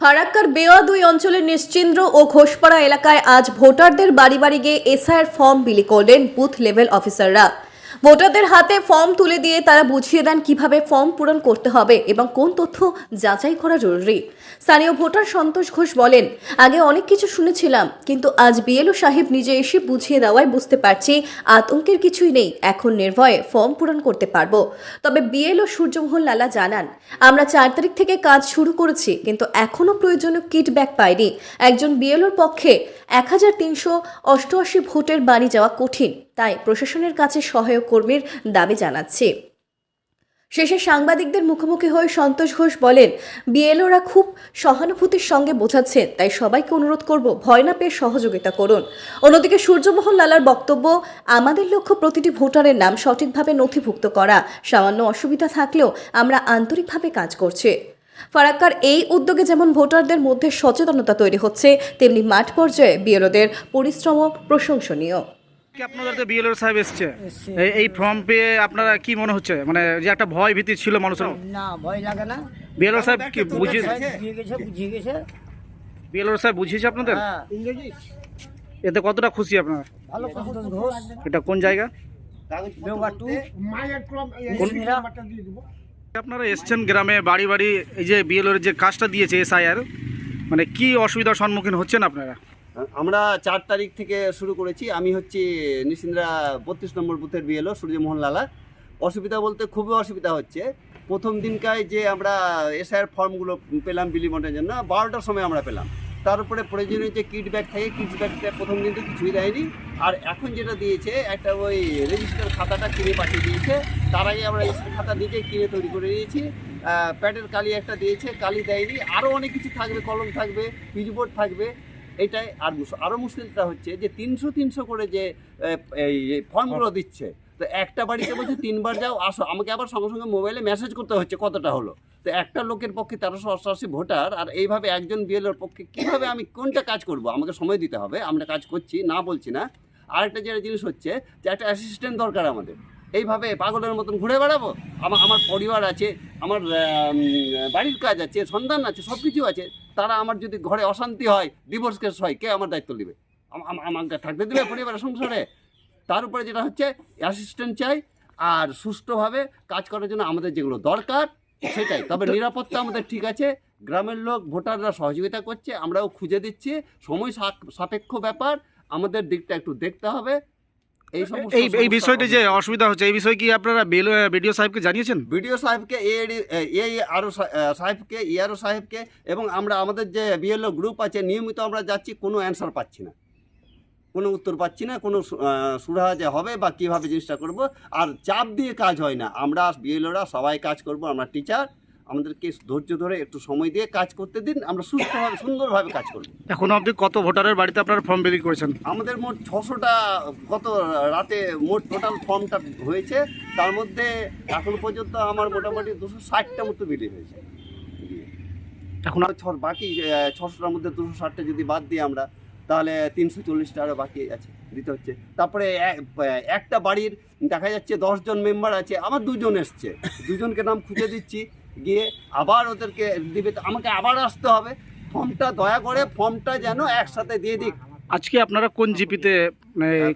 ফারাক্কার বেওয়া দুই অঞ্চলের নিশ্চিন্দ্র ও ঘোষপাড়া এলাকায় আজ ভোটারদের বাড়ি বাড়ি গিয়ে এসআইয়ের ফর্ম বিলি করলেন বুথ লেভেল অফিসাররা। ভোটারদের হাতে ফর্ম তুলে দিয়ে তারা বুঝিয়ে দেন কীভাবে ফর্ম পূরণ করতে হবে এবং কোন তথ্য যাচাই করা জরুরি। স্থানীয় ভোটার সন্তোষ ঘোষ বলেন, আগে অনেক কিছু শুনেছিলাম, কিন্তু আজ বিএলও সাহেব নিজে এসে বুঝিয়ে দেওয়ায় বুঝতে পারছি আতঙ্কের কিছুই নেই, এখন নির্ভয়ে ফর্ম পূরণ করতে পারব। তবে বিএলও সূর্যমোহন লালা জানান, আমরা চার তারিখ থেকে কাজ শুরু করেছি, কিন্তু এখনও প্রয়োজনীয় কিট ব্যাগ পাইনি। একজন বিএলওর পক্ষে এক হাজার তিনশো অষ্টআশি ভোটের বাড়ি যাওয়া কঠিন। তাই প্রশাসনের কাছে সহায়ক কর্মীর দাবি জানাচ্ছি। শেষে সাংবাদিকদের মুখোমুখি হয়ে সন্তোষ ঘোষ বলেন, বিএলওরা খুব সহানুভূতির সঙ্গে বোঝাচ্ছেন তাই সবাইকে অনুরোধ করব, ভয় না পেয়ে সহযোগিতা করুন। অন্যদিকে সূর্যমোহন লালার বক্তব্য, আমাদের লক্ষ্য প্রতিটি ভোটারের নাম সঠিকভাবে নথিভুক্ত করা, সামান্য অসুবিধা থাকলেও আমরা আন্তরিকভাবে কাজ করছি। ফারাক্কার এই উদ্যোগে যেমন ভোটারদের মধ্যে সচেতনতা তৈরি হচ্ছে, তেমনি মাঠ পর্যায়ে বিএলওদের পরিশ্রম প্রশংসনীয়। আপনাদের তো বিএলওর সাহেব এসছে? এই- এই ফর্ম পেয়ে আপনারা কি মনে হচ্ছে? মানে যে একটা ভয় ভীতি ছিল মানুষের না ভয় লাগে না। বিএলওর সাহেব কি বুঝিয়ে বুঝিয়ে গেছে বুঝিয়ে গেছে। বিএলওর সাহেব বুঝিয়েছে আপনাদের? হ্যাঁ। এতে কতটা খুশি আপনারা? ভালো এটা কোন জায়গা? টু। আপনারা এসছেন গ্রামে বাড়ি বাড়ি এই যে বিএলওর যে কাজটা দিয়েছে এসআইআর মানে কি অসুবিধার সম্মুখীন হচ্ছেন আপনারা? আমরা চার তারিখ থেকে শুরু করেছি। আমি হচ্ছি নিশিন্দ্রা বত্রিশ নম্বর বুথের বিএলও সূর্যমোহন লালা। অসুবিধা বলতে খুবই অসুবিধা হচ্ছে। প্রথম দিনকায় যে আমরা এসআইআর ফর্মগুলো পেলাম বিলিমন্টের জন্য, বারোটার সময় আমরা পেলাম। তার উপরে প্রয়োজনীয় যে কিট ব্যাগ থাকে, কিট ব্যাগটা প্রথম দিন তো কিছুই দেয়নি। আর এখন যেটা দিয়েছে, একটা ওই রেজিস্টার খাতাটা কিনে পাঠিয়ে দিয়েছে। তার আগে আমরা রেজিস্টার খাতা নিজে কিনে তৈরি করে দিয়েছি প্যাডের কালি একটা দিয়েছে, কালি দেয়নি। আরও অনেক কিছু থাকবে, কলম থাকবে পিচবোর্ড থাকবে। এটাই আর আরও মুশকিলটা হচ্ছে যে তিনশো তিনশো করে যে এই ফর্মগুলো দিচ্ছে তো একটা বাড়িতে বলছে তিনবার যাও আসো। আমাকে আবার সঙ্গে সঙ্গে মোবাইলে মেসেজ করতে হচ্ছে কতটা হলো। তো একটা লোকের পক্ষে তেরোশো অষ্টআশি ভোটার আর এইভাবে একজন বিএলওর পক্ষে কীভাবে আমি কোনটা কাজ করব? আমাকে সময় দিতে হবে আমরা কাজ করছি না বলছি না। আরেকটা যেটা জিনিস হচ্ছে যে একটা অ্যাসিস্ট্যান্ট দরকার আমাদের। এইভাবে পাগলের মতন ঘুরে বেড়াবো? আমার আমার পরিবার আছে আমার বাড়ির কাজ আছে সন্তান আছে সব কিছু আছে। তারা আমার যদি ঘরে অশান্তি হয় ডিভোর্স কেস হয়, কে আমার দায়িত্ব নেবে? আম- আম- আমাকে থাকতে দেবে পরিবারের সংসারে। তার উপরে যেটা হচ্ছে অ্যাসিস্ট্যান্ট চাই, আর সুষ্ঠুভাবে কাজ করার জন্য আমাদের যেগুলো দরকার, সেটাই। তবে নিরাপত্তা আমাদের ঠিক আছে, গ্রামের লোক, ভোটাররা সহযোগিতা করছে, আমরাও খুঁজে দিচ্ছি। সময় সাপেক্ষ ব্যাপার, আমাদের দিকটা একটু দেখতে হবে। এই এই এই বিষয়টি যে অসুবিধা হচ্ছে এই বিষয়ে কি আপনারা বিডিও সাহেবকে জানিয়েছেন? বিডিও সাহেবকে এ আরও সাহেবকে ইয়ারও সাহেবকে এবং আমরা আমাদের যে বিএলও গ্রুপ আছে নিয়মিত আমরা যাচ্ছি কোনো অ্যান্সার পাচ্ছি না। কোনো উত্তর পাচ্ছি না কোনো সুরাহা যে হবে বা কীভাবে জিনিসটা করব আর চাপ দিয়ে কাজ হয় না। আমরা বিএলওরা সবাই কাজ করব আমরা টিচার আমাদেরকে ধৈর্য ধরে একটু সময় দিয়ে কাজ করতে দিন আমরা সুস্থভাবে সুন্দরভাবে কাজ করব। এখন আপনি কত ভোটারের বাড়িতে আপনারা ফর্ম বিলি করেছেন? আমাদের মোট ছশোটা গত রাতে মোট টোটাল ফর্মটা হয়েছে তার মধ্যে এখন পর্যন্ত আমার মোটামুটি দুশো ষাটটা মতো বিলি হয়েছে। এখন আর বাকি ছশোটার মধ্যে দুশো ষাটটা যদি বাদ দিই আমরা তাহলে তিনশো চল্লিশটা আরও বাকি আছে দিতে হচ্ছে। তারপরে একটা বাড়ির দেখা যাচ্ছে দশজন মেম্বার আছে আমার দুজন এসছে। দুজনকে নাম খুঁজে দিচ্ছি গিয়ে আবার ওদেরকে দিবে। আমাকে আবার আসতে হবে। ফর্মটা দয়া করে ফর্মটা যেন একসাথে দিয়ে দিক। আজকে আপনারা কোন জিপিতে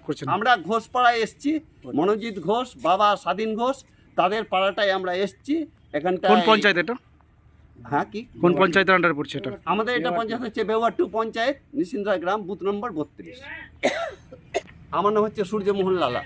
করছেন? আমরা ঘোষপাড়ায় এসছি। মনোজিৎ ঘোষ বাবা স্বাধীন ঘোষ তাদের পাড়াটায় আমরা এসছি। এখানটা কোন পঞ্চায়েত এটা? হ্যাঁ কি? কোন পঞ্চায়েতের আন্ডারে পড়ছে এটা? আমাদের এটা পঞ্চায়েত হচ্ছে বেওয়া টু পঞ্চায়েত নিশিন্দ্রা গ্রাম বুথ নম্বর বত্রিশ। আমার নাম হচ্ছে সূর্যমোহন লালা।